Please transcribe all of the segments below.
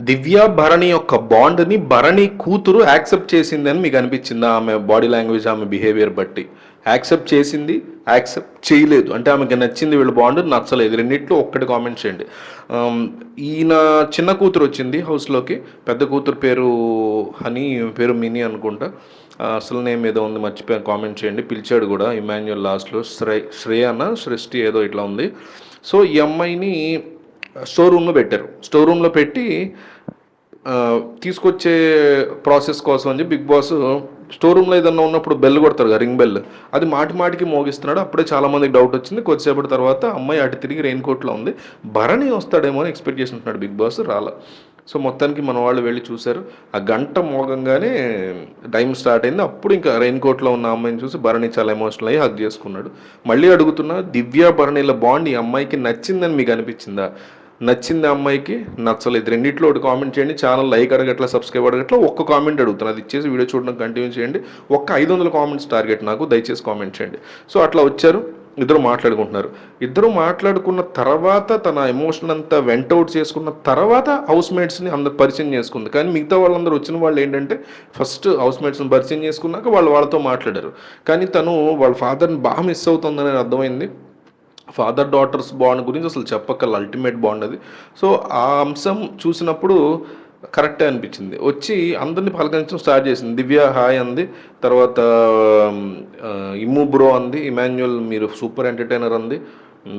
దివ్య భరణి యొక్క బాండ్ని భరణి కూతురు యాక్సెప్ట్ చేసిందని మీకు అనిపించిందా? ఆమె బాడీ లాంగ్వేజ్ ఆమె బిహేవియర్ బట్టి. యాక్సెప్ట్ చేసింది యాక్సెప్ట్ చేయలేదు. అంటే ఆమెకి నచ్చింది వీళ్ళ బాండ్ నచ్చలేదు. రెండిట్లో ఒక్కటి కామెంట్ చేయండి. ఈయన చిన్న కూతురు వచ్చింది హౌస్లోకి పెద్ద కూతురు పేరు హనీ పేరు మినీ అనుకుంటా. అసలు నేమ్ ఏదో ఉంది మర్చిపోయాను. కామెంట్ చేయండి. పిలిచాడు కూడా ఇమాన్యుల్ లాస్ట్లో. శ్రే శ్రేయన సృష్టి ఏదో ఇట్లా ఉంది. సో ఈ అమ్మాయిని స్టోర్ రూమ్లో పెట్టారు. స్టోర్ రూమ్లో పెట్టి తీసుకొచ్చే ప్రాసెస్ కోసం అని చెప్పి బిగ్ బాస్ స్టోర్ రూమ్లో ఏదన్నా ఉన్నప్పుడు బెల్ కొడతారు కదా రింగ్ బెల్. అది మాటి మాటికి మోగిస్తున్నాడు. అప్పుడే చాలామందికి డౌట్ వచ్చింది. కొద్దిసేపటి తర్వాత అమ్మాయి అటు తిరిగి రెయిన్ కోట్లో ఉంది. భరణి వస్తాడేమో అని ఎక్స్పెక్ట్ చేస్తుంటున్నాడు బిగ్ బాస్ రాల. సో మొత్తానికి మన వాళ్ళు వెళ్ళి చూశారు. ఆ గంట మోగంగానే టైం స్టార్ట్ అయింది. అప్పుడు ఇంకా రెయిన్ కోట్లో ఉన్న అమ్మాయిని చూసి భరణి చాలా ఎమోషనల్ అయ్యి హక్ చేసుకున్నాడు. మళ్ళీ అడుగుతున్నా దివ్య భరణిల బాండ్ ఈ అమ్మాయికి నచ్చిందని మీకు అనిపించిందా? నచ్చింది అమ్మాయికి నచ్చలేదు. రెండిట్లో ఒకటి కామెంట్ చేయండి. ఛానల్ లైక్ అడగట్లా సబ్స్క్రైబ్ అడగట్లా ఒక్క కామెంట్ అడుగుతాను అది ఇచ్చేసి వీడియో చూడడం కంటిన్యూ చేయండి. ఒక్క ఐదు వందల కామెంట్స్ టార్గెట్ నాకు దయచేసి కామెంట్ చేయండి. సో అట్లా వచ్చారు. ఇద్దరు మాట్లాడుకుంటున్నారు. ఇద్దరు మాట్లాడుకున్న తర్వాత తన ఎమోషన్ అంతా వెంటౌట్ అవుట్ చేసుకున్న తర్వాత హౌస్ మేట్స్ని అందరు పరిచయం చేసుకుంది. కానీ మిగతా వాళ్ళందరూ వచ్చిన వాళ్ళు ఏంటంటే ఫస్ట్ హౌస్ మేట్స్ని పరిచయం చేసుకున్నాక వాళ్ళు వాళ్ళతో మాట్లాడారు. కానీ తను వాళ్ళ ఫాదర్ని బాగా మిస్ అవుతుందని అర్థమైంది. ఫాదర్ డాటర్స్ బాండ్ గురించి అసలు చెప్పక్కల అల్టిమేట్ బాండ్ అది. సో ఆ అంశం చూసినప్పుడు కరెక్టే అనిపించింది. వచ్చి అందరిని పలకరించడం స్టార్ట్ చేసింది. దివ్య హాయ్ అంది. తర్వాత ఇమ్ము బ్రో అంది. ఇమాన్యుయల్ మీరు సూపర్ ఎంటర్టైనర్ అంది.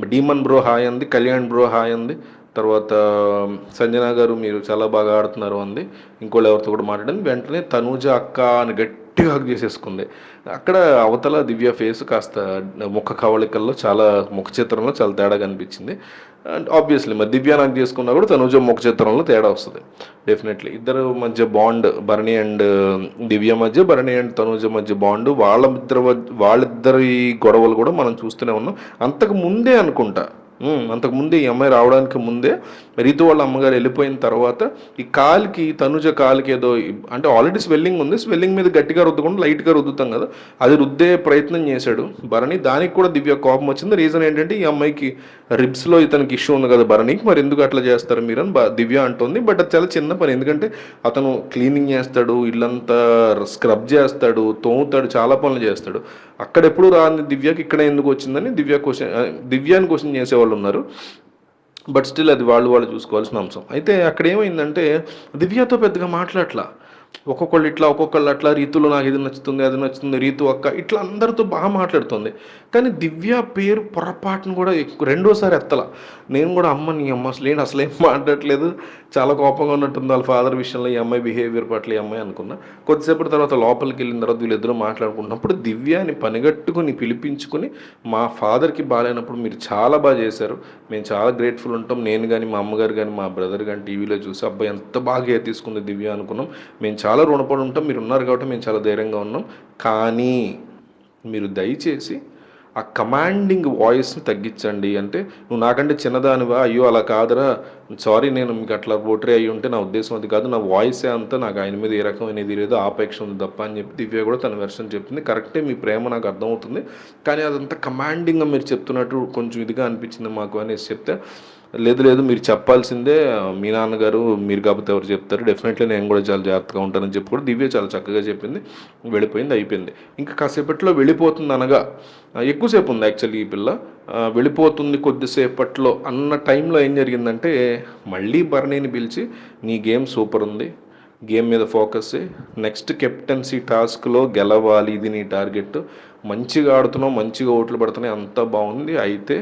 డీమన్ బ్రో హాయ్ అంది. కళ్యాణ్ బ్రో హాయ్ అంది. తర్వాత సంజన గారు మీరు చాలా బాగా ఆడుతున్నారు అంది. ఇంకోళ్ళు ఎవరితో కూడా మాట్లాడింది వెంటనే తనూజ అక్క అని గట్టి గట్టిగా హక్ చేసేసుకుంది. అక్కడ అవతల దివ్య ఫేస్ కాస్త ముఖ కవళికల్లో చాలా ముఖ చిత్రంలో చాలా తేడా కనిపించింది. అండ్ ఆబ్వియస్లీ మరి దివ్య నాకు చేసుకున్నా కూడా తనుజ ముఖ చిత్రంలో తేడా వస్తుంది. డెఫినెట్లీ ఇద్దరు మధ్య bond Bharani and um, Divya మధ్య భరణి అండ్ తనుజ మధ్య బాండ్ వాళ్ళ ఇద్దరు వాళ్ళిద్దరి గొడవలు కూడా మనం చూస్తూనే ఉన్నాం. అంతకు ముందే అనుకుంటా అంతకుముందు ఈ అమ్మాయి రావడానికి ముందే రీతు వాళ్ళ అమ్మగారు వెళ్ళిపోయిన తర్వాత ఈ కాలుకి తనుజ కాలుకి ఏదో అంటే ఆల్రెడీ స్వెల్లింగ్ ఉంది. స్వెల్లింగ్ మీద గట్టిగా రుద్దకుండా లైట్గా రుద్దుతాం కదా. అది రుద్దే ప్రయత్నం చేశాడు భరణి. దానికి కూడా దివ్య కోపం వచ్చింది. రీజన్ ఏంటంటే ఈ అమ్మాయికి రిబ్స్లో ఇతనికి ఇష్యూ ఉంది కదా భరణికి. మరి ఎందుకు అట్లా చేస్తారు మీరు అని దివ్య అంటుంది. బట్ అది చాలా చిన్న పని. ఎందుకంటే అతను క్లీనింగ్ చేస్తాడు ఇల్లంతా స్క్రబ్ చేస్తాడు తోముతాడు చాలా పనులు చేస్తాడు. అక్కడ ఎప్పుడు రాని దివ్యకి ఇక్కడ ఎందుకు వచ్చిందని దివ్య క్వశ్చన్ దివ్యాని క్వశ్చన్ చేసేవాళ్ళు ఉన్నారు. బట్ స్టిల్ అది వాళ్ళు వాళ్ళు చూసుకోవాల్సిన అంశం. అయితే అక్కడ ఏమైందంటే దివ్యతో పెద్దగా మాట్లాడలా. ఒక్కొక్కళ్ళు ఇట్లా ఒక్కొక్కళ్ళు అట్లా రీతులో నాకు ఇది నచ్చుతుంది అది నచ్చుతుంది రీతు అక్క ఇట్లా అందరితో బాగా మాట్లాడుతుంది. కానీ దివ్య పేరు పొరపాటును కూడా ఎక్కువ రెండోసారి ఎత్తల. నేను కూడా అమ్మ నీ అమ్మ అసలు ఏంటి అసలు ఏం మాట్లాడట్లేదు. చాలా కోపంగా ఉన్నట్టుంది వాళ్ళ ఫాదర్ విషయంలో ఈ అమ్మాయి బిహేవియర్ పట్ల ఈ అమ్మాయి అనుకున్నా. కొద్దిసేపటి తర్వాత లోపలికి వెళ్ళిన తర్వాత వీళ్ళిద్దరూ మాట్లాడుకుంటున్నప్పుడు దివ్యాని పనిగట్టుకుని పిలిపించుకుని మా ఫాదర్కి బాగాలేనప్పుడు మీరు చాలా బాగా చేశారు. మేము చాలా గ్రేట్ఫుల్ ఉంటాం. నేను కానీ మా అమ్మగారు కానీ మా బ్రదర్ కానీ టీవీలో చూసి అబ్బాయి ఎంత బాగా తీసుకుంది దివ్య అనుకున్నాం. మేము చాలా రుణపడి ఉంటాం మీరు ఉన్నారు కాబట్టి మేము చాలా ధైర్యంగా ఉన్నాం. కానీ మీరు దయచేసి ఆ కమాండింగ్ వాయిస్ని తగ్గించండి. అంటే నువ్వు నాకంటే చిన్నదానివా? అయ్యో అలా కాదురా. సారీ నేను మీకు అట్లా పోట్రీ అయ్యి ఉంటే నా ఉద్దేశం అది కాదు. నా వాయిసే అంతా నాకు ఆయన మీద ఏ రకమైనది లేదు. ఆపేక్ష ఉంది తప్ప అని చెప్పి దివ్య కూడా తన వెర్షన్ చెప్తుంది. కరెక్టే మీ ప్రేమ నాకు అర్థమవుతుంది. కానీ అదంతా కమాండింగ్గా మీరు చెప్తున్నట్టు కొంచెం ఇదిగా అనిపించింది మాకు అనేసి చెప్తే లేదు లేదు మీరు చెప్పాల్సిందే మీ నాన్నగారు మీరు కాకపోతే ఎవరు చెప్తారు డెఫినెట్లీ నేను కూడా చాలా జాగ్రత్తగా ఉంటానని చెప్పి కూడా దివ్య చాలా చక్కగా చెప్పింది వెళ్ళిపోయింది అయిపోయింది. ఇంకా కాసేపట్లో వెళ్ళిపోతుంది అనగా ఎక్కువసేపు ఉంది యాక్చువల్లీ ఈ పిల్ల వెళ్ళిపోతుంది కొద్దిసేపట్లో అన్న టైంలో ఏం జరిగిందంటే మళ్ళీ బర్నీని పిలిచి నీ గేమ్ సూపర్ ఉంది గేమ్ మీద ఫోకస్ నెక్స్ట్ కెప్టెన్సీ టాస్క్లో గెలవాలి ఇది నీ టార్గెట్ మంచిగా ఆడుతున్నావు మంచిగా ఓట్లు పడుతున్నాయి అంతా బాగుంది అయితే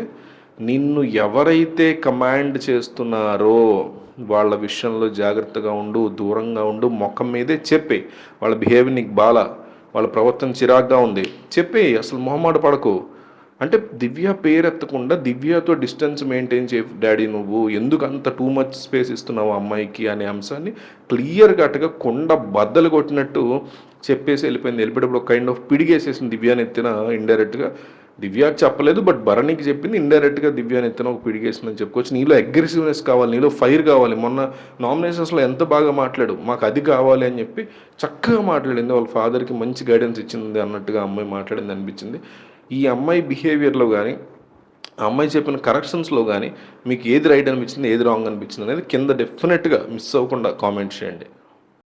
నిన్ను ఎవరైతే కమాండ్ చేస్తున్నారో వాళ్ళ విషయంలో జాగ్రత్తగా ఉండు దూరంగా ఉండు మొఖం మీదే చెప్పే. వాళ్ళ బిహేవియర్ నీకు బాల వాళ్ళ ప్రవర్తన చిరాగ్గా ఉంది. చెప్పే అసలు మొహమాట పడకు. అంటే దివ్య పేరెత్తకుండా దివ్యతో డిస్టెన్స్ మెయింటైన్ చే డాడీ నువ్వు. ఎందుకు అంత టూ మచ్ స్పేస్ ఇస్తున్నావు అమ్మాయికి అనే అంశాన్ని క్లియర్ కట్గా కొండ బద్దలు కొట్టినట్టు చెప్పేసి వెళ్ళిపోయింది. వెళ్ళిపోయేటప్పుడు ఒక కైండ్ ఆఫ్ పిడిగేసేసింది దివ్యాని ఎత్తిన ఇండైరెక్ట్గా. దివ్యాకి చెప్పలేదు బట్ భరణికి చెప్పింది ఇండైరెక్ట్గా దివ్యాని ఎత్తిన ఒక పిడిగేసిందని చెప్పుకోవచ్చు. నీలో అగ్రెసివ్నెస్ కావాలి నీలో ఫైర్ కావాలి. మొన్న నామినేషన్స్లో ఎంత బాగా మాట్లాడు మాకు అది కావాలి అని చెప్పి చక్కగా మాట్లాడింది. వాళ్ళ ఫాదర్కి మంచి గైడెన్స్ ఇచ్చింది అన్నట్టుగా అమ్మాయి మాట్లాడింది అనిపించింది. ఈ అమ్మాయి బిహేవియర్లో కానీ ఆ అమ్మాయి చెప్పిన కరెక్షన్స్లో కానీ మీకు ఏది రైట్ అనిపించింది ఏది రాంగ్ అనిపించింది అనేది కింద డెఫినెట్గా మిస్ అవ్వకుండా కామెంట్ చేయండి.